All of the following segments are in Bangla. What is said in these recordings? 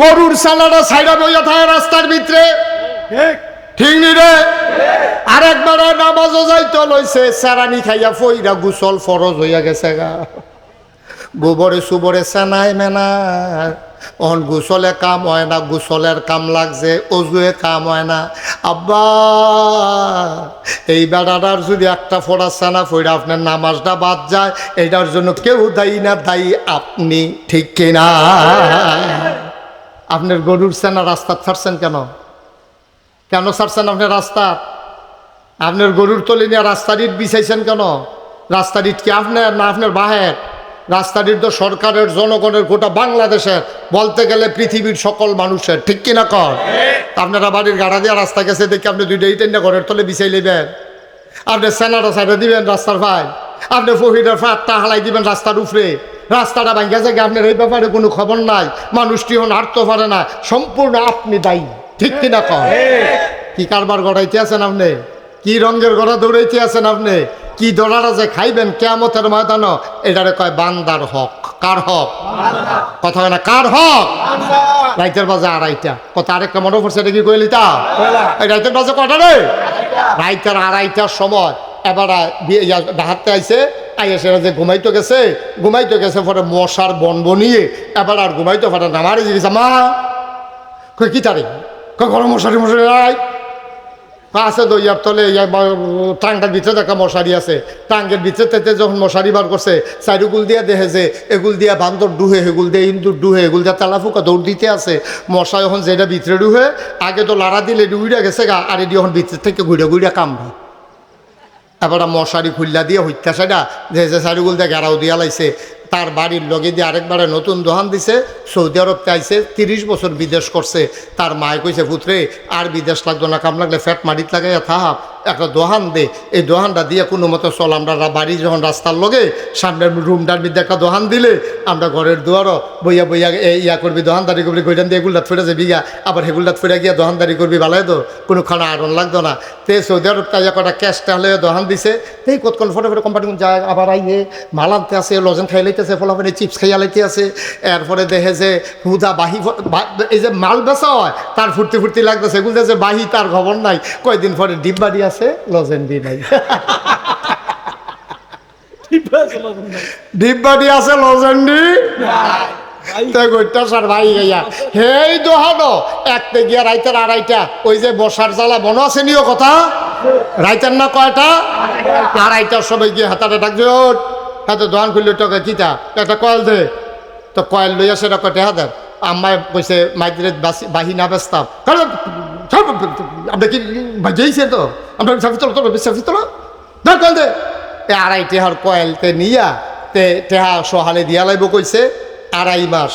গরুর সালাটা সাইডা বইয়া থাকে রাস্তার ভিতরে। ঠিক। নি রে? আরেকবার নামাজও যাইতে লইছে সারানি খাইয়া ফইরা গুসল ফরজ হইয়া গেছে গা। গোবরে সুবরে সেনাই মেনা অন গুসলে কাম হয় না গুসলের কাম লাগছে অজুয়ে কাম হয় না। আব্বা এই বেড়াটার যদি একটা ফোড়া সেনা ফইরা আপনার নামাজটা বাদ যায় এটার জন্য কেউ দায়ী না দায়ী আপনি ঠিক কিনা? আপনার গরুর সেনা রাস্তা ছাড়ছেন কেন? কেন ছাড়ছেন আপনি রাস্তা? আপনার গরুর তলে নিয়ে রাস্তার ইট বিছাইছেন কেন? রাস্তার ইট কি আপনার না আপনার বাহের? রাস্তার ইট তো সরকারের, জনগণের, গোটা বাংলাদেশের। বলতে গেলে পৃথিবীর সকল মানুষের। ঠিক কিনা কর? আপনারা বাড়ির গাড়া দিয়ে রাস্তা গেছে, দেখে আপনি দুইটা ইট এনে ঘরের তলে বিছাই নেবেন। আপনি সেনাটা সাইডে দিবেন রাস্তার ভাই। আপনি ফহিরের ফাটটা হালাই দিবেন রাস্তার উপরে। রাস্তাটা ভাঙ্গা যায় আপনার এই ব্যাপারে কোনো খবর নাই। মানুষটি হন হাঁটতে পারে না। সম্পূর্ণ আপনি দায়ী। ঠিক কিনা কর কি কারবার গড়াইতে আছেন আপনি? কি রঙের গড়া দৌড়াইতে আছেন আপনি? কি দড়াটা যে খাইবেন কেমতের ময়দান এটারে কয় বান্দার হক। কার হক? কথা হয় না কার হক? রাইতের বাজে আড়াইটা। কথা আরেকটা মনে পড়ছে এটা কি কইলি তা? রাইতের বাজে কটা রে? রাইতের আড়াইটার সময়। এবার ডাহাতে আইছে আই এসে যে ঘুমাইতে গেছে ঘুমাইতে গেছে পরে মশার বন বনিয়ে এবার আর ঘুমাইতে পারে না। মারি জিজ্ঞেস, মা, কই কি তারিখ কই গরম মশারি মশারি নাই। আছে দইয়ার তলে টাংটার ভিতরে দেখা মশারি আছে। টাঙ্গের ভিতরে তেতে যখন মশারি বার করছে চারিগুল দিয়া দেখে যে এগুল দিয়া বান্দর ডুহে এগুল দিয়ে ইন্দুর ডুহে এগুল দিয়া তালা ফুকা দৌড় দিতে আছে। মশা যখন যেটা ভিতরে ডুহে, আগে তো লাড়া দিলে ডুইরা গেছে গা, আর এটি যখন ভিতর থেকে ঘুরে ঘুরে কামড়া। এবার মশারি খুল্লা দিয়ে হত্যা সেটা যে যে শাড়িগুলো দিয়ে গেরাও দিয়া লাইছে। তার বাড়ির লগে দিয়ে আরেকবারে নতুন দোহান দিছে, সৌদি আরব চাইছে তিরিশ বছর বিদেশ করছে। তার মায় কইছে, পুত্রে, আর বিদেশ লাগতো না, কাম লাগলে ফ্যাট মারিত লাগাইয়া থাহাব একটা দোহান দে। এই দোহানটা দিয়ে কোনো মতো চল, আমরা বাড়ি যখন রাস্তার লগে, সামনের রুমটার মধ্যে একটা দোহান দিলে, আমরা ঘরের দুয়ারও বইয়া বইয়া ইয়া করবি, দোহানদারি করবি গইটান দিয়ে এগুলাত ফেরে যাবি গা আবার হেগুলাত ফেরে গিয়া দোহানদারি করবি ভালাই তো, কোনো খানা আরন লাগতো না। তে সৌদি আরব তাইয়া কটা ক্যাশটা হলে দোহান দিছে এই কতক্ষণ ফটো ফটো কোম্পানি যায়, আবার আইয়ে মালাতে আছে লজেন খাই লাইতেছে, ফলাফলে চিপস খাইয়া লাইতে আছে এরপরে দেখে যে হুদা বাহি এই যে মাল বেচা হয়, তার ফুর্তি ফুর্তি লাগতেছে এগুলো যে বাহি তার খবর নাই। কয়দিন পরে ডিব্বাডি আছে লজেন্ডি নাই। ডিব্বাডি আছে লজেন্ডি সার ভাই গাইয়া হেই দোহানো একতে গিয়া রাইতের আড়াইটা। ওই যে বসার জ্বালা বন আছে নিও কথা? রাইতের না কয়টা? আড়াইটার সময় গিয়ে হাতাটা ডাকছে ওট হাতে দোকান খুললে টাকা কিতা? একটা কয়েল দে। তো কয়েল লইয়া সেটা কটে হাতের? আম্মায় কইছে মাইদিরে বাহি না বেচতাম কারণ আপনি কি বাজিয়েছে তো আপনার সাফি তোলো তোলো সাফি তোলো না কয়েল দে এ আড়াই টেহার কয়েলতে নিয়া তে টেহা সহালে দিয়া লাইব কইছে আড়াই মাস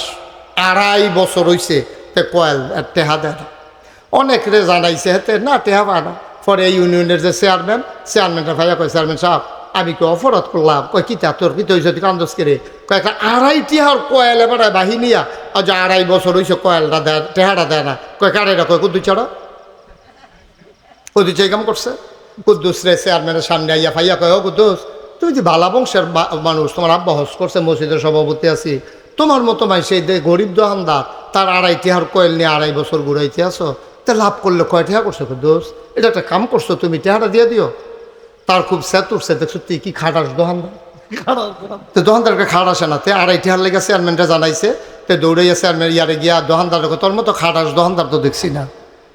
আড়াই বছর হইছে তে কয়েল আর টেহা দেয় না। অনেক রে জানাইছে হেতে না টেহা পায় না পরে ইউনিয়নের যে চেয়ারম্যান চেয়ারম্যানটা ভাইয়া কয় চেয়ারম্যান সাহেব আমি কি অপরাধ করলাম কয় কিতা তোর কি তৈরি তুই কান্দস করে কয় একটা আড়াই টিহার কয়েল এবার আর যে আড়াই বছর হইছে কয়েলটা দেয় টেহাটা দেয় না কয় কারেটা কয় কুদ্দু চড়া কুদ্দুস এই কাম করছে? কুদ্দুস রে চেয়ারম্যানের সামনে আইয়া ফাইয়া কয় কুদ্দুস, তুমি যে বালা বংশের মানুষ, তোমার আব্বা হস করছে, মসজিদের সভাপতি আছি। তোমার মতো মাই সেই গরিব দোকানদার, তার আড়াই টিহার কয়েল নিয়ে আড়াই বছর ঘুরাইতে আসো তা লাভ করলে কয় টিহা করছ কুদ্দুস? এটা একটা কাম করছ, তুমি টিহাটা দিয়ে দিও। তার খুব স্যাত উঠছে দেখছ তুই কি খাটাস দোকানদার? তো দোকানদারকে খাট আসে না, তে আড়াই টিহার লেগে চেয়ারম্যানটা জানাইছে, তে দৌড়াইয়া চেয়ারম্যান ইয়ারে গিয়া দোকানদার তোর মতো খাটাস দোকানদার তো দেখছি না।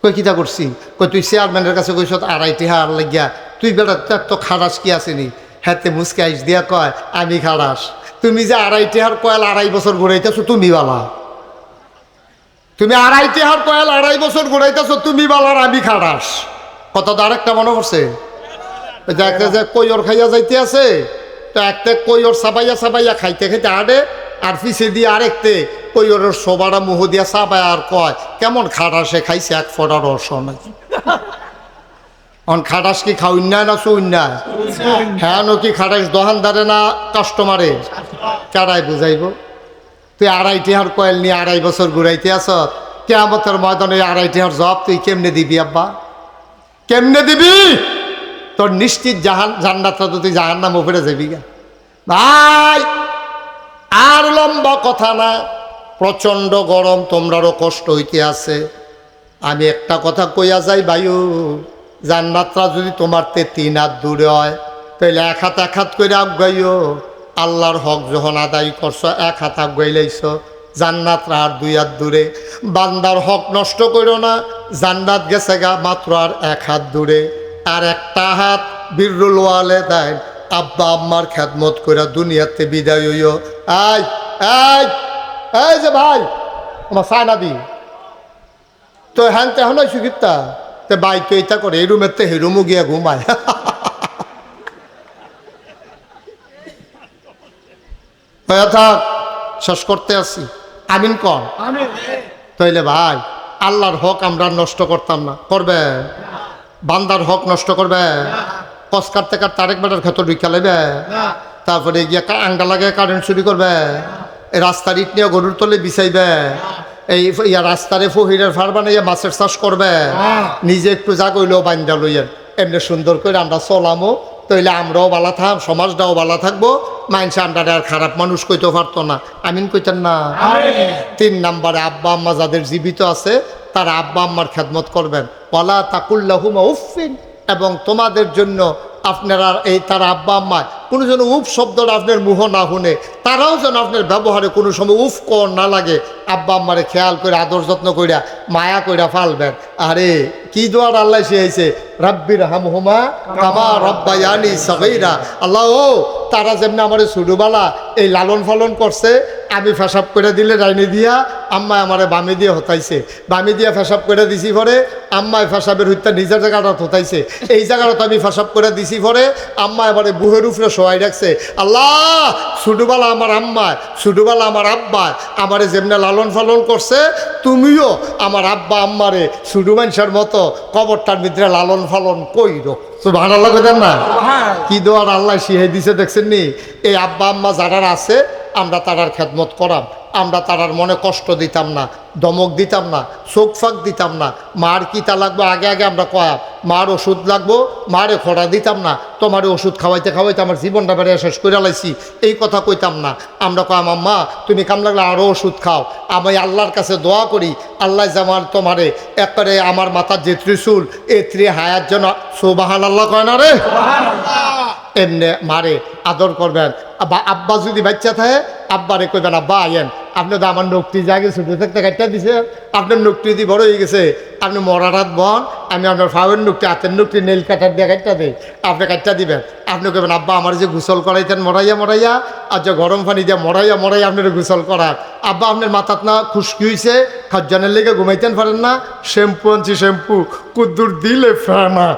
কই কিতা করছি? কই তুই চেয়ারম্যানের কাছে কইস আড়াই টিহার লাগিয়া, তুই বেটা, তোর তো খাটাস কি আসেনি হাতে মুসকে আইস দিয়া কয়, আমি খাটাস তুমি যে আড়াইটি হার কয়েল আড়াই বছর ঘুরাইতেছো, তুমি বালা। তুমি আড়াই হার কয়েল আড়াই বছর ঘুরাইতেছো, তুমি বালার আমি খাটাস কত তো আরেকটা মনে পড়ছে। ওই যে কৈর খাইয়া যাইতে আছে, তো একটা কৈর সাবাইয়া সাবাইয়া খাইতে খাইতে আড়ে, আর পিছে দিয়ে আরেকতে কৈরের সোবাটা মুহ দিয়া সাবাই আর কয়, কেমন খাটাসে খাইছে এক ফোটা রস নাকি অন খাটাস কি খাওয়াই না না শুন না হ্যাঁ নো কি খাটাস দোকানদারে না কাস্টমারে? কারাই বুঝাইব? তুই আড়াই টিহার কয়েল নিয়ে আড়াই বছর ঘুরাইতে আস কেমতের ময়দানে এই আড়াই টিহার জব তুই কেমনে দিবি, আব্বা? কেমনে দিবি? তোর নিশ্চিত জাহান জান্নাতটা তো তুই জাহান উপরে যাবি গা। ভাই, আর লম্বা কথা না। প্রচণ্ড গরম, তোমরারও কষ্ট হইতে আছে। আমি একটা কথা কইয়া যাই বায়ু জান্নাতরা যদি তোমার তে তিন হাত দূরে হয় তাহলে এক হাত এক হাত করে আগাইও আল্লাহর হক যখন আদায় করছ, এক হাত আগাই লাইছ, জান্নাতরা আর দুই হাত দূরে। বান্দার হক নষ্ট করো না, জান্নাত গেছে গা মাত্র আর এক হাত দূরে। আর একটা হাত বীররুল ওয়ালে দেয় আব্বা আম্মার খেদমত করে দুনিয়াতে বিদায় হইও আয় আয়! এই যে ভাই আমার সায়না দি। তো হ্যান তেহন সুগিপ্তা তে বাই তো এটা করে এই রুমের তে হিরুমু গিয়া ঘুমায়। থাক শেষ করতে আসি আমিন কর তাইলে ভাই আল্লাহর হক আমরা নষ্ট করতাম না। করবে? বান্দার হক নষ্ট করবে? কস কাটতে কাটতে আরেক বেটার ক্ষেত্র ঢুকা লেবে তারপরে গিয়ে কা- আঙ্গা লাগে কারেন্ট চুরি করবে? রাস্তার ইট নিয়ে গরুর তলে বিছাইবে। এই ইয়া রাস্তারে ফহিরের ফার বানাইয়া মাছের চাষ করবে। নিজে একটু যা কইলেও বান্দা লইয়েন। এমনি সুন্দর করে আমরা চলামো তইলে আমরাও বালা থাক সমাজটাও বালা থাকব। মাইন্স আমরা আর খারাপ মানুষ কইতে পারতো না। আমিন কইতেন না। তিন নাম্বারে আব্বা আম্মা যাদের জীবিত আছে তারা আব্বা আম্মার খেদমত করবেন। ওয়ালা তাকুল্লাহুমা উফিন এবং তোমাদের জন্য আপনারা এই তার আব্বা আম্মা কোনো যেন উফ শব্দটা আপনার মুহ না শুনে তারাও যেন আপনার ব্যবহারে কোনো সময় উফ, কর না লাগে। আব্বা আম্মারে খেয়াল করে, আদর যত্ন কইরা, মায়া কইরা ফালবেন। আরে, কি দোয়ার আল্লাহ সে শিখাইছে রাব্বির হামহুমা কামা রব্বায়ানি সগৈরা। আল্লাহ, ও, তারা যেমনি আমার ছোটবেলা এই লালন পালন করছে, আমি ফেসাব করে দিলে রাইনে দিয়া, আম্মায় আমারে বামে দিয়ে হতাইছে। বামে দিয়ে ফেসাব করে দিছি পরে, আম্মায় ফেসাবের হত্যা নিজের জায়গাটা হতাইছে। এই জায়গাটা আমি ফেসাব করে দিছি পরে আম্মা এবারে বুহের উপরে সবাই রাখছে। আল্লাহ, ছোটবেলা আমার আম্মা ছোটোবেলা আমার আব্বা আমারে যেমনে লালন পালন করছে তুমিও আমার আব্বা আম্মারে ছোটো মানুষের মতো কবরটার ভিতরে লালন পালন কইরো। তো ভালো লাগে না কি দোয়ার আল্লাহ শিহে দিছে দেখছেন নি এই আব্বা আম্মা যারা আছে আমরা তারার খেদমত করাম, আমরা তারার মনে কষ্ট দিতাম না, দমক দিতাম না, চোখ ফাঁক দিতাম না, মার কিতা লাগবো আগে আগে আমরা কয়াম মার ওষুধ লাগবো, মারে খোড়া দিতাম না, তোমার ওষুধ খাওয়াইতে খাওয়াইতে আমার জীবনটা বেড়ে শেষ করে লাইছি, এই কথা কইতাম না। আমরা কয়াম আম্মা তুমি কাম লাগলে আরও ওষুধ খাও, আমি আল্লাহর কাছে দোয়া করি, আল্লাহ জামার তোমারে একবারে আমার মাথার যে ত্রিশুল, এ ত্রি হায়ার জন্য সোবাহান আল্লাহ কয় না রে? এমনি মারে, আদর করবেন। আব্বা যদি বাচ্চা থাকে, আব্বারে কইবেন, আব্বা আইয়েন আপনি তো আমার নকটি জাগে ছোটো থাকতে কাটটা দিছে। আপনার নকটি যদি বড় হয়ে গেছে, আপনি মরারাত বন, আমি আপনার ফাওয়ের নকটি, হাতের নকটি নেল কাটার দিয়ে কাটটা দিই। আপনি কাটটা দিবেন। আপনি কইবেন, আব্বা, আমার যে গোসল করাইতেন, মরাইয়া মরাইয়া, আর যে গরম পানি দিয়ে মরাইয়া মরাইয়া আপনার গোসল করার আব্বা, আপনার মাথাত না খুশকি হয়েছে খাজ্জানের লেগে ঘুমাইতেন পারেন না। শ্যাম্পু আনছি, শ্যাম্পু। কুদ্দুর দিলে ফেনা।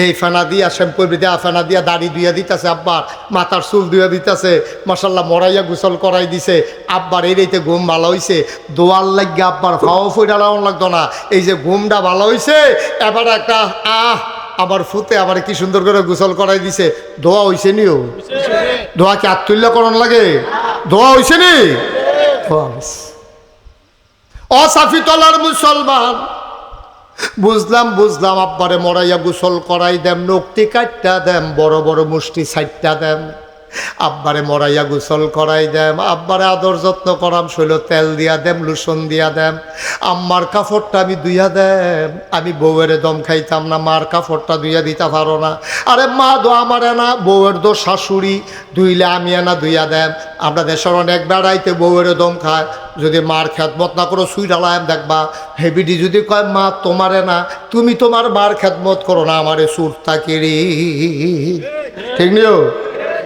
এই ফেনা দিয়া শ্যাম্পুর দিয়া ফেনা দিয়া দাড়ি দুইয়া দিতেছে আব্বার মাথার চুল দুইয়া দিতেছে মশাল্লা মরাইয়া গোসল করাই দিছে। আব্বার এই রেতে ঘুম ভালো হইছে। দোয়ার লাগিয়ে আব্বার ফাও ফুইটা লাগতো না। এই যে ঘুমটা ভালো হইছে, এবার একটা আহ, আবার ফুতে আবার কি সুন্দর করে গোসল করাই দিছে। দোয়া হইছে নিও দোয়া কি আত্মুল্য করণ লাগে? দোয়া হইছে নি? দোয়া হইছে। অসাফি তলার মুসলমান। বুঝলাম বুঝলাম, আব্বারে মরাইয়া গোসল করাই দেম নকটি কাটটা দেম, বড় বড় মুষ্টি সাইটটা দেম। আব্বারে মরাইয়া গোসল করাই দেম, আব্বারে আদর যত্ন করাম, শৈল তেল দিয়া দেম, লুসন দিয়া দেম। আম্মার কাপড়টা আমি দুইয়া দেম, আমি বউয়ের দম খাইতাম না, মার কাপড়টা দুইয়া দিতে পারো না। আরে মা দো আমার এনা বউয়ের দো শাশুড়ি, দুইলে আমি এনা দুইয়া দেম। আমরা দেশের অনেক বেড়াইতে বউয়ের দম খায়, যদি মার খেদমত না করো সুই ডালায়াম দেখবা। হেবিডি যদি কয়, মা, তোমারে না, তুমি তোমার মার খেদমত করো না, আমারে সুর তাকিরি ঠিক নিও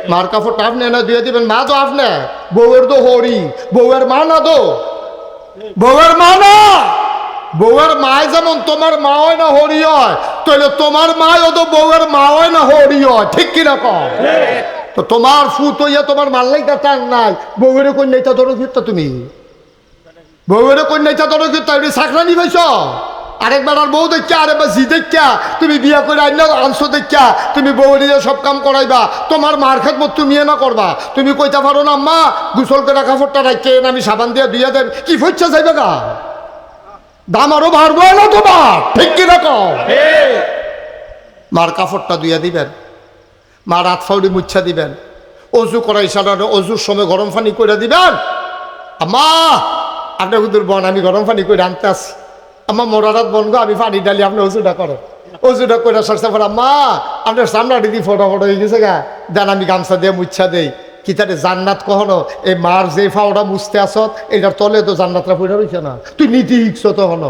মার কাপড়টা আপনি না দিয়ে দিবেন। মা তো আপনি বউয়ের তো হরি। বউয়ের মা না তো? বউয়ের মা না? বউয়ের মায় যেমন তোমার মা হয় না, হরি হয়। তাহলে তোমার মায়ও তো বউয়ের মা হয় না, হরি হয়। ঠিক কম তো তোমার ফুত হইয়া তোমার মাল্লাইটা টান নাই। বউয়ের কন্যাইটা ধরো ফিরতা তুমি। বউয়ের কন্যাইটা ধরো ফিরতা। এটি চাকরানি পাইছ আরেকবার আর বউ দেখা আরেকবার জি দেখা তুমি বিয়া করে আইন আনছো দেখা তুমি বউয়ের দিয়ে সব কাম করাইবা। তোমার মার খেত তুমি এ না করবা। তুমি কইতা পারো না, মা, গুসল করে কাপড়টা রাখকে আমি সাবান দিয়ে দুইয়া দেন। কি ফইচ্ছা যাইবে গা? দাম আরও বাড়বো না তোমার ঠিক কি রকম মার কাপড়টা দুইয়া দিবেন। মা রাত ফাউরি মুচ্ছা দিবেন। অজু করাই সারা অজুর সময় গরম পানি করে দিবেন? আম্মা, আপনার বন, আমি গরম পানি করে আনতে আসি আমার মোরারাত বন গো আমি পানি ডালি আপনি ওষুধটা করো ওষুধটা করে সরষে পর আম্মা আপনার সামনাটি দিয়ে ফটো ফটো হয়ে গেছে গা? দেন আমি গামছা দিয়ে মুচ্ছা দেই। কি তারে জান্নাত কখনো? এই মার যে ফাওটা মুছতে আসত এটার তলে তো জান্নাতরা পড়ে রয়েছে না। তুই নীতি তো তখন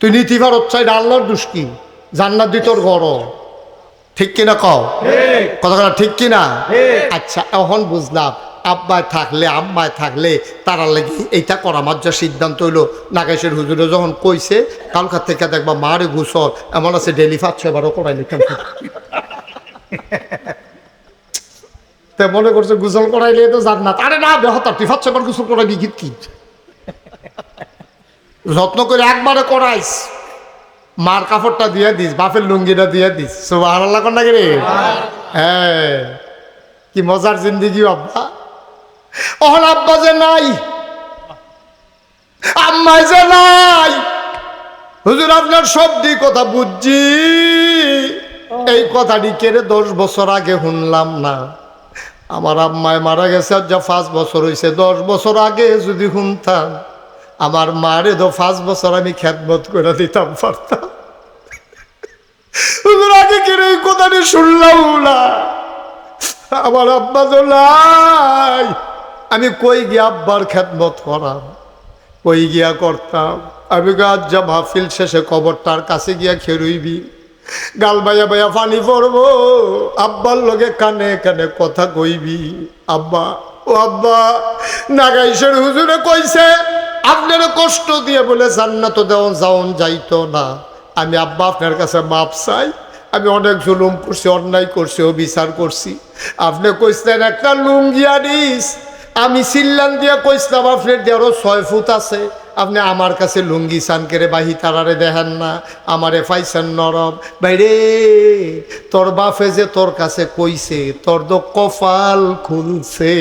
তুই নীতি ভারত চাই আল্লাহর দুষ্কি জান্নাত দি তোর ঘর ঠিক কিনা কও? কথা ঠিক কিনা? আচ্ছা এখন বুঝলাম। আব্বায় থাকলে আম্মায় থাকলে তারা লাগি এইটা করা যা সিদ্ধান্ত হইল। নাগেশের হুজুরে যখন কইছে কালকার থেকে দেখবা মারে ঘুষর এমন আছে ডেলি পাঁচ ছয়বারও করাই লিখাম তে মনে করছে গোসল করাইলে তো জান্নাত। আরে না বেহতার তুই পাঁচ ছয়বার গোসল করাবি গীত কি? যত্ন করে একবারে করাইস মার কাপড়টা দিয়ে দিস বাপের লুঙ্গিটা দিয়ে দিস। সুবাহ আল্লাহ কর নাকি রে? হ্যাঁ। কি মজার জিন্দিগি আব্বা। ওহন আব্বা যে নাই আম্মাই যে নাই। হুজুর, আপনার কথা বুঝছি। এই কথাটি কেড়ে দশ বছর আগে শুনলাম না। আমার আম্মায় মারা গেছে যা পাঁচ বছর হয়েছে দশ বছর আগে যদি শুনতাম, আমার মারে তো পাঁচ বছর আমি খ্যাতমত করে দিতাম, পারতাম। হুজুর, আগে কেড়ে এই কথাটি শুনলাম না? আমার আব্বা তো নাই। আমি কই গিয়া আব্বার খ্যাতমত করাম? কই গিয়া করতাম? আমি গাছ যা মাহফিল শেষে কবরটার কাছে গিয়া খেরুইবি। গাল বাইয়া বাইয়া পানি পড়ব। আব্বার লগে কানে কানে কথা কইবি। আব্বা, ও আব্বা, নাগাইশের হুজুরে কইছে, আপনার কষ্ট দিয়ে বলে জান্নাত দেওয়া যাওন যাইতো না। আমি আব্বা আপনার কাছে মাপ চাই। আমি অনেক জুলুম করছি, অন্যায় করছি, অবিচার করছি। আপনি কইসলেন একটা লুঙ্গি আনিস আমি সিল্লান দিয়া কইসলাম আপনার দেড়ো ছয় ফুট আছে। আপনি আমার কাছে লুঙ্গি সান করে বাহি তারারে দেখেন না, আমারে ফাইছেন নরম। বাইরে, তোর বাপে যে তোর কাছে কইছে, তোর তো কপাল খুলছে।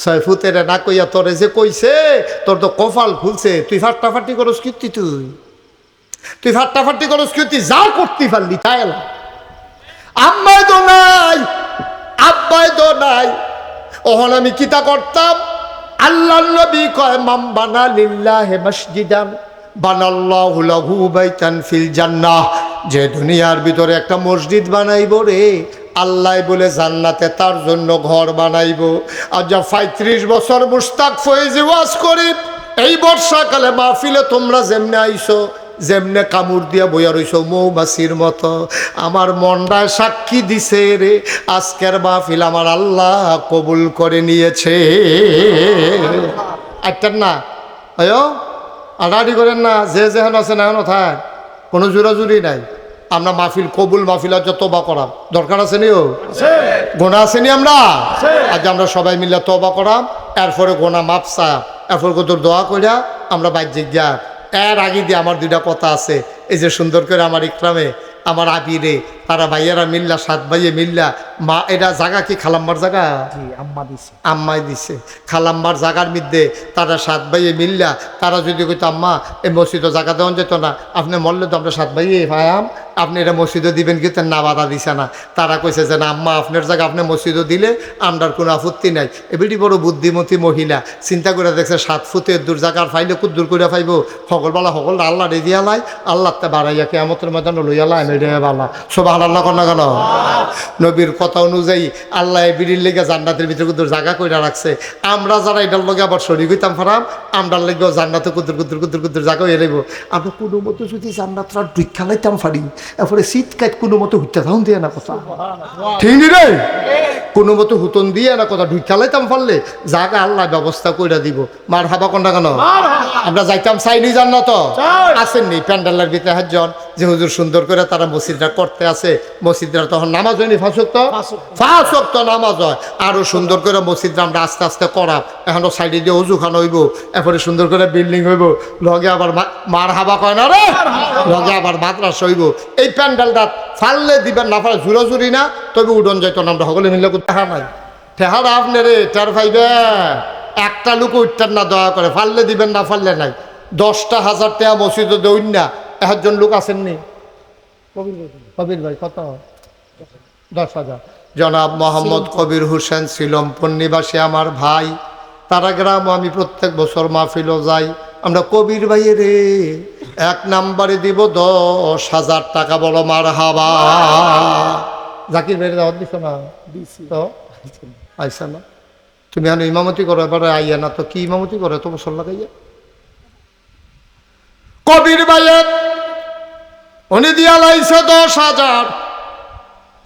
ছয় ফুটের না কইয়া তোরে যে কইছে, তোর তো কপাল খুলছে। তুই ফাটাফাটি করস কীর্তি তুই? তুই ফাটাফাটি করস কীর্তি যা করতে পারলি, তাই এলা। আম্মায় তো নাই। আব্বাই তো নাই। ওহন আমি কিতা করতাম? আল্লাহ নবী কয় মাম বানা লিল্লাহে মসজিদান, বানাল্লাহু লাহু বাইতান জান্নাহ। যে দুনিয়ার ভিতরে একটা মসজিদ বানাইব রে, আল্লাহ বলে জান্নাতে তার জন্য ঘর বানাইব। আর যা পঁয়ত্রিশ বছর মুস্তাক ফয়েজি ওয়াজ করি, এই বর্ষাকালে মাহফিলে তোমরা যেমনে আইছো যেমনে কামড় দিয়া বইয়া রইছ মৌমাছির মতো। আমার মনটায় সাক্ষী দিছে রে আজকের মাহফিল আমার আল্লাহ কবুল করে নিয়েছে। একটার না? আয়ো আড়াআড়ি করেন না যে যেহেন আছে না থাক। কোনো জোরাজুরি নাই। আমরা মাহফিল কবুল মাহফিল আজ তবা করাম। দরকার আছে নিও গোনা আছে নি আমরা? আজ আমরা সবাই মিলে তবা করাম। এরপরে গোনা মাপসা এরপর কত দোয়া করিয়া আমরা বাহ্যিক গিয়া এর আগে দিয়ে আমার দুইটা কথা আছে, এই যে সুন্দর করে আমার ইকরামে, আমার আবিরে তারা ভাইয়েরা মিল্লা সাত ভাইয়ে মিল্লা মা এটা জাগা কি? খালাম্বার জাগা? আম্মা দিছে। আম্মাই দিছে। খালাম্বার জাগার মধ্যে তারা সাত ভাইয়ে মিল্লা তারা যদি কইতো আম্মা এই মসজিদও জায়গা দেওয়া যেত না আপনি মরলে তো আমরা সাত ভাইয়ে ভাইয়াম আপনি এটা মসজিদও দিবেন কিন্তু না বাধা দিছে না। তারা কইছে যে না আম্মা আপনার জায়গা আপনি মসজিদও দিলে আমরার কোনো আপত্তি নাই। এবিটি বড় বুদ্ধিমতী মহিলা চিন্তা করে দেখছে সাত ফুটের দূর জায়গার ফাইলে খুব দূর করে ফাইব। সকলবেলা সকল আল্লাহ রে দিয়া লাই আল্লাহ তে বাড়াইয়া কেমতের ময়দান লইয়া লাই বালা। সব আল্লাহ কর না কেন? নবীর কথা অনুযায়ী আল্লাহ বিড়ির লেগে জান্নাতের ভিতরে কুদুর জায়গা করে রাখছে। আমরা যারা এটার লগে আবার শরীর হইতাম ফারাম আমরার লেগেও জান্নাতে কুদুর কুদুর কুদুর কুদুর জায়গা হয়ে লাগবো আমরা কোনো মতো যদি জান্নাতরা দুই লাইতাম ফারি এরপরে শীতকাল কোনো মতো হইতে থাকুন দিয়ে না কথা। ঠিক রে? কোনো মতো হুতন দিয়ে না কথা ঢুই খেলাইতাম পারলে জাগা আল্লাহ ব্যবস্থা কইরা দিব। মার হাবা কোনটা কেন? আমরা যাইতাম চাইনি জান্নাত। আসেননি প্যান্ডেলের ভিতরে হাজন যে হুজুর সুন্দর করে তারা মসজিদটা করতে আছে। মসজিদরা তখন নামাজ হয়নি ফাঁসক্ত ফাঁসক্ত নামাজ হয়। আরও সুন্দর করে মসজিদটা আমরা আস্তে আস্তে করা এখনও সাইডে দিয়ে উজু খান হইব। এরপরে সুন্দর করে বিল্ডিং হইব। লগে আবার মার হাবা কয় না রে? লগে আবার মাদ্রাস হইব। এই প্যান্ডেলটা ফাললে দিবেন না ফালে জুড়াজুরি না। তবে উডন যাইতো না আমরা সকলে মিলে টেহা নাই। টেহারা আপনি রে টের পাইবে একটা লোক উঠতেন না দয়া করে ফাললে দিবেন না ফাললে নাই। দশটা হাজার টাকা মসজিদে দৌড় না একজন লোক আসেননি কবির ভাই। কত? দশ হাজার। জনাব মোহাম্মদ কবির হোসেন শিলমপুর নিবাসী আমার ভাই। তারা গ্রাম আমি প্রত্যেক বছর মাহফিলও যাই। আমরা কবির ভাইয়ের রে এক নাম্বারে দিব দশ হাজার টাকা বলো মার হাবা জাকির ভাইয়ের দাওয়াত দিছ না? তো? আইসা না। তুমি এখন ইমামতি করো এবারে আইয়া না তো কি ইমামতি করো? তো বছর লাগাইয়া কবির ভাইয়ের উনি দিয়া লাইছে দশ হাজার।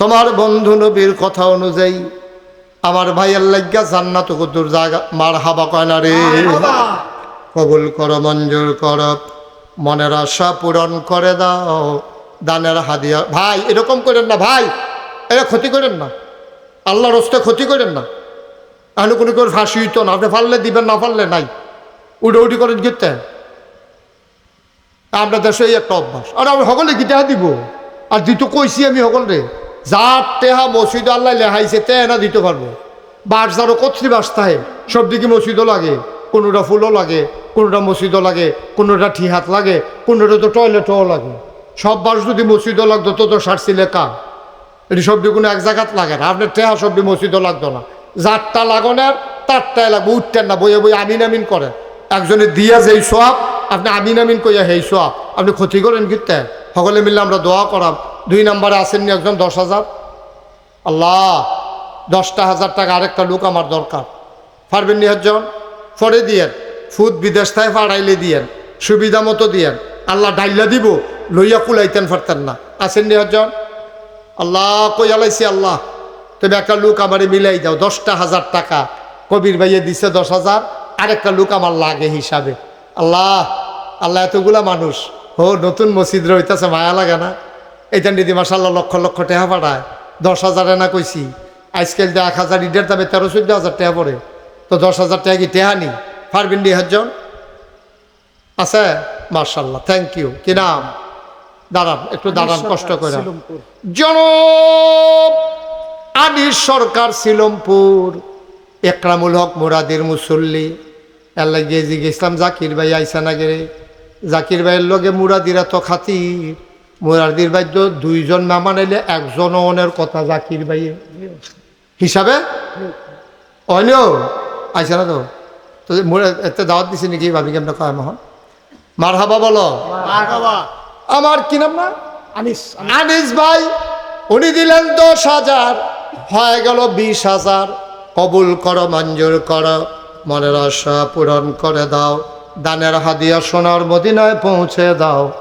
তোমার বন্ধু নবীর কথা অনুযায়ী আমার ভাইয়ের লাগ্যা জান্নাত কদুর জায়গা মার হাবা কয় না রে? কবুল কর মঞ্জুর কর মনের আশা পূরণ করে দাও। দানের হাদিয়া ভাই এরকম করেন না ভাই। এটা ক্ষতি করেন না। আল্লাহর হস্তে ক্ষতি করেন না। আমি কোনো করে ফাঁসি হইতো না। আপনি ফাললে দিবেন, না ফাললে নাই। উডে উডি করেন গিতে আমরা দেশে এই একটা অভ্যাস। আর আমি সকলে টেহা দিব। আর দিত কইছি আমি সকলে যার টেহা মসজিদ আল্লাহ লেহাইছে তে না দিতে পারব। বাস যারও কত্রি বাসতায় সব দিকে মসজিদও লাগে, কোনোটা ফুলও লাগে, কোনোটা মসজিদও লাগে, কোনোটা ঠিহাত লাগে, কোনোটা তো টয়লেটও লাগে। সব বাস যদি মসজিদও লাগতো তো তো সারছি লেখা। এটি সবজি কোনো এক জায়গাত লাগে না। আপনার টেহা সবজি মসজিদও লাগতো না। যারটা লাগনের তারটাই লাগবে। উঠতেন না, বইয়ে বই আমিন আমিন করেন একজনে দিয়া যেই সোয়াব আপনি আমিন আমিন কইয়া হেই সোয়াব আপনি ক্ষতি করেন কিতে সকলে মিলে আমরা দোয়া করাম। দুই নম্বরে আসেননি একজন, দশ হাজার। আল্লাহ, দশটা হাজার টাকা আরেকটা লোক আমার দরকার। পারবেন নি একজন? ফরে দিয়েন। ফুদ বিদেশ থেকে ফাড়াইলে দিয়েন। সুবিধা মতো দিয়েন। আল্লাহ ডাইলা দিব, লইয়া কুলাইতেন পারতেন না। আসেননি একজন? আল্লাহ কই আলাইছি আল্লাহ। তুমি একটা লোক আমারে মিলাই দাও, দশটা হাজার টাকা। কবির ভাইয়ে দিছে দশ হাজার, আরেকটা লোক আমার লাগে হিসাবে। আল্লাহ আল্লাহ এতগুলা মানুষ। ও, নতুন মসজিদ রইতেছে, মায়া লাগে না? এইটা নিদি মাসাল্লাহ লক্ষ লক্ষ টেহা পাঠায়। দশ হাজারে না কইছি। আজকাল যে এক হাজার ইডের দামে তেরো, চোদ্দ হাজার টাকা পড়ে। তো দশ হাজার টাকা কি টেহা নি পারবেন নি হাজার আছে? মার্শাল্লাহ থ্যাংক ইউ কি নাম? দাঁড়ান একটু দাঁড়ান কষ্ট করে। জনব আনিস সরকার শিলমপুর একরামুল হক মুরাদির মুসল্লি। আল্লাহ গিয়ে জিজ্ঞেসলাম জাকির ভাই আইসা না গেরে জাকির ভাইয়ের লগে মুরাদিরা তো খাতির। মুরাদির ভাই তো দুইজন না মানাইলে একজন অনের কথা জাকির ভাই হিসাবে? অনিও আইসা না তো? তো মুরা এতে দাওয়াত দিছে নাকি ভাবি কেমন কয় মহন মার হাবা বলো আমার কি নাম না? আনিস। আনিস ভাই উনি দিলেন দশ হাজার। হয়ে গেল বিশ হাজার। কবুল করো মঞ্জুর করো। মনের আশা পূরণ করে দাও। দানের হাদিয়া সোনার মদিনায় পৌঁছে দাও।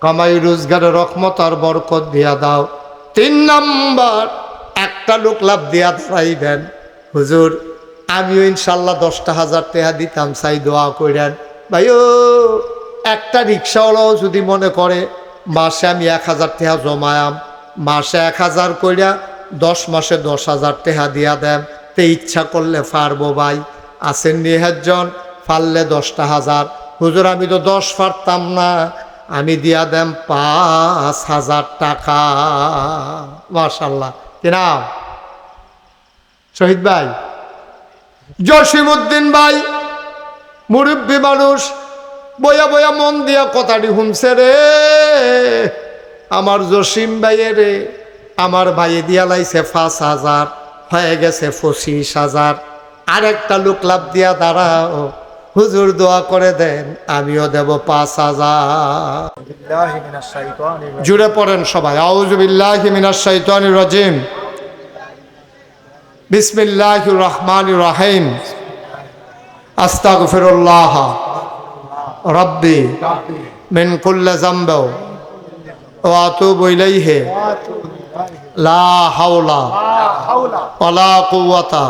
কামাই রোজগারের রকমত আর বরকত দিয়া দাও। তিন নাম্বার একটা লোক লাভ দিয়া দাঁড়াইবেন। হুজুর আমিও ইনশাল্লাহ দশটা হাজার টাকা দিতাম চাই দোয়া কইরেন। ভাইও একটা রিক্সাওয়ালাও যদি মনে করে, মাসে আমি এক হাজার টেহা জমায়াম, মাসে এক হাজার কইরা দশ মাসে দশ হাজার টেহা দিয়া দেন তে ইচ্ছা করলে পারব ভাই। আসেন নিহাজন ফাললে দশটা হাজার। হুজুর, আমি তো দশ পারতাম না, আমি দিয়া দেম পাঁচ হাজার টাকা। মাশাল্লাহ। কিনা শহীদ ভাই। জসিমুদ্দিন ভাই, মুরব্বী মানুষ বয়া বয়া মন দিয়া কথাটি শুনছে রে। আমার জসিম ভাইয়ে রে আমার ভাইয়ে দিয়া লাইছে পাঁচ হাজার হয়ে গেছে পঁচিশ হাজার। আরেকটা লোক লাভ দিয়া দাঁড়াও হুজুর দোয়া করে দেন আমিও দেব পাঁচ হাজার। জুড়ে পড়েন সবাই আউজুবিল্লাহি মিনাশ শাইতানির রাজিম। বিসমিল্লাহির রহমানির রহিম। আস্তাগফিরুল্লাহ। রব্বি মিন কুল্লি যামব ওয়া আতুবু ইলাইহি। লা হাওলা লা হাওলা ওয়ালা কুওয়াতা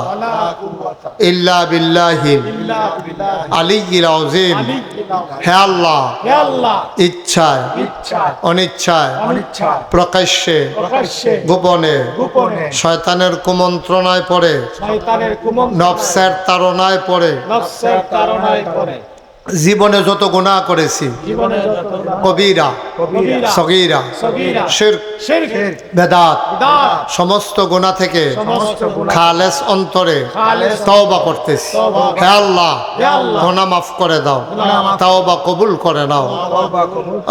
ইল্লা বিল্লাহিল বিল্লাহি আলিয়্যিল আযীম। হে আল্লাহ হে আল্লাহ ইচ্ছায় অনিচ্ছায় প্রকাশ্যে গোপনে শয়তানের কুমন্ত্রণায় পড়ে নফসের তাড়নায় পড়ে নফসের তাড়নায় পড়ে। জীবনে যত গুণা করেছি কবিরা সগীরা। সগীরা। শিরক বেদাত। সমস্ত গুণা থেকে খালেস অন্তরে তওবা করতেছি। হে আল্লাহ গুনাহ মাফ করে দাও। তওবা কবুল করে নাও।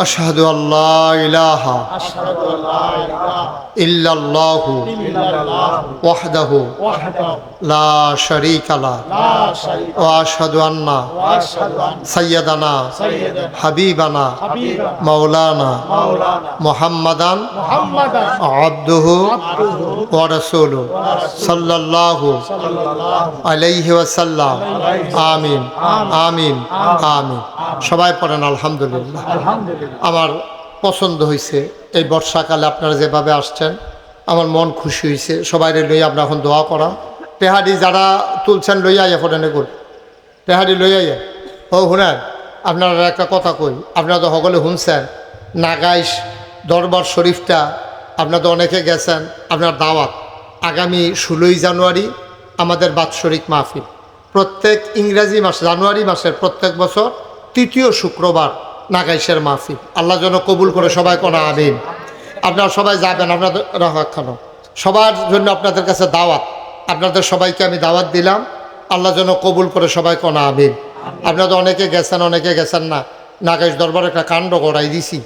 আশহাদু আল্লাহ ইলাহা ইল্লাল্লাহু ওয়াহদাহু লা শারীকা লা ওয়া আশহাদু আন্না সাইয়্যিদানা হাবিবানা মাওলানা মাওলানা মুহাম্মাদান আবদুহু সাল্লাল্লাহু সাল্লাল্লাহু আলাইহি ওয়াসাল্লাম। আমিন আমিন আমিন। সবাই পড়েন, আলহামদুলিল্লাহ। আমার পছন্দ হয়েছে এই বর্ষাকালে আপনারা যেভাবে আসছেন, আমার মন খুশি হয়েছে সবাই লইয়া আপনার এখন দোয়া করা তেহারি যারা তুলছেন, লইয়া আইয়া ফোটেন এগুল। তেহারি লইয়া আইয়া। ও, শুনেন, আপনারা একটা কথা কই। আপনারা তো সকলে শুনছেন। নাগাইশ, দরবার শরীফটা আপনারা তো অনেকে গেছেন, আপনার দাওয়াত। আগামী ষোলোই জানুয়ারি আমাদের বাৎসরিক মাহফিল। প্রত্যেক ইংরেজি মাস, জানুয়ারি মাসের প্রত্যেক বছর তৃতীয় শুক্রবার নাগাইশের মাহফিল। আল্লাহ যেন কবুল করে সবাই কোনা আমিন। আপনারা সবাই যাবেন, আপনাদের রাখানো সবার জন্য আপনাদের কাছে দাওয়াত। আপনাদের সবাইকে আমি দাওয়াত দিলাম। আল্লাহ যেন কবুল করে সবাই কোনা আমিন। আপনারা তো অনেকে গেছেন অনেকে গেছেন না। নাগাইশ দরবার একটা কাণ্ড গড়াই দিছি।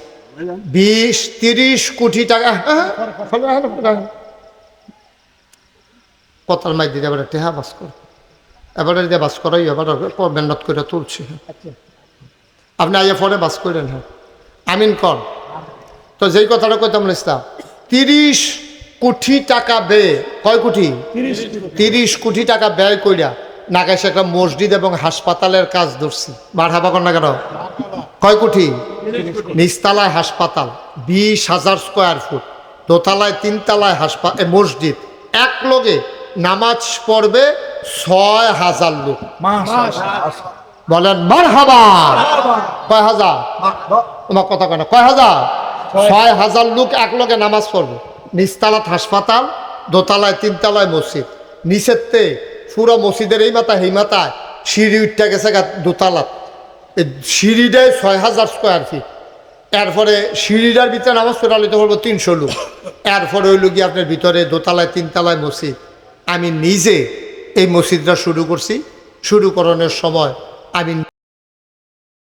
বিশ তিরিশ কোটি টাকা। কথার মাই দিতে এবারে টেহা বাস কর। এবারে দিয়ে বাস করাই এবার মেহনত করে তুলছি। আপনি আইয়া পরে বাস করেন হ্যাঁ। আমিন কর। তো যেই কথাটা কইতাম ইসলাম তিরিশ কোটি টাকা ব্যয় কয় কোটি? 30 কোটি। তিরিশ কোটি টাকা ব্যয় কইরা নাগাইছে একটা মসজিদ এবং হাসপাতালের কাজ ধরছি। হাবা কর না কেন? কয় কোটি? নিচতলায় হাসপাতাল বিশ হাজার স্কোয়ার ফুট দোতলায় তিনতলায় হাসপাতাল মসজিদ। এক লগে নামাজ পড়বে ছয় হাজার লোক। বলেন মার হাবা কয় হাজার? তোমার কথা কেন কয় হাজার? ছয় হাজার লোক এক লোকে নামাজ পড়বে। নিচতলাত হাসপাতাল দোতলায় তিনতলায় মসজিদ। নিচেরতে পুরো মসজিদের এই মাথা এই মাথায় সিঁড়ি উঠতে গেছে দোতালাত। এই সিঁড়িটাই ছয় হাজার স্কোয়ার ফিট এরপরে সিঁড়িটার ভিতরে আমার পড়া পারব তিনশো লোক। এরপরে ওই গিয়ে আপনার ভিতরে দোতলায়, তিনতলায় মসজিদ। আমি নিজে এই মসজিদটা শুরু করছি। শুরু করণের সময় আমি